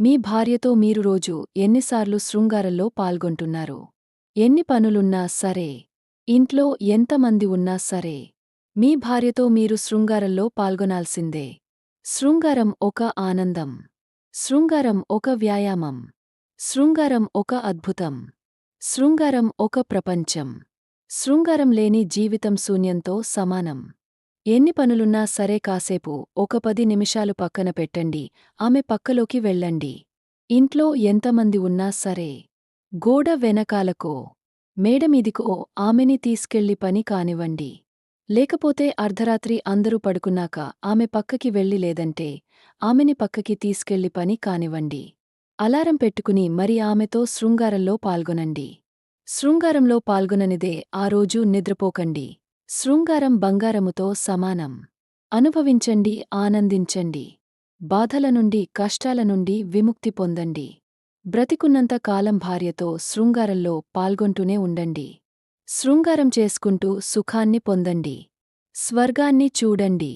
మీ భార్యతో మీరు రోజు ఎన్నిసార్లు శృంగారంలో పాల్గొంటున్నారు? ఎన్ని పనులున్నా సరే ఇంట్లో ఎంతమంది ఉన్నా సరే మీ భార్యతో మీరు శృంగారంలో పాల్గొనాల్సిందే. శృంగారం ఒక ఆనందం. శృంగారం ఒక వ్యాయామం. శృంగారం ఒక అద్భుతం. శృంగారం ఒక ప్రపంచం. శృంగారం లేని జీవితం శూన్యంతో సమానం. ఎన్ని పనులున్నా సరే కాసేపు ఒక పది నిమిషాలు పక్కన పెట్టండి. ఆమె పక్కలోకి వెళ్ళండి. ఇంట్లో ఎంతమంది ఉన్నా సరే గోడ వెనకాలకో మేడమీదికో ఆమెని తీసుకెళ్ళి పని కానివ్వండి. లేకపోతే అర్ధరాత్రి అందరూ పడుకున్నాక ఆమె పక్కకి వెళ్ళి లేదంటే ఆమెని పక్కకి తీసుకెళ్ళి పని కానివ్వండి. అలారం పెట్టుకుని మరి ఆమెతో శృంగారంలో పాల్గొనండి. శృంగారంలో పాల్గొననిదే ఆ రోజు నిద్రపోకండి. శృంగారం బంగారముతో సమానం. అనుభవించండి ఆనందించండి. బాధల నుండి కష్టాల నుండి విముక్తి పొందండి. బ్రతికున్నంత కాలం భార్యతో శృంగారంలో పాల్గొంటూనే ఉండండి. శృంగారం చేసుకుంటూ సుఖాన్ని పొందండి. స్వర్గాన్ని చూడండి.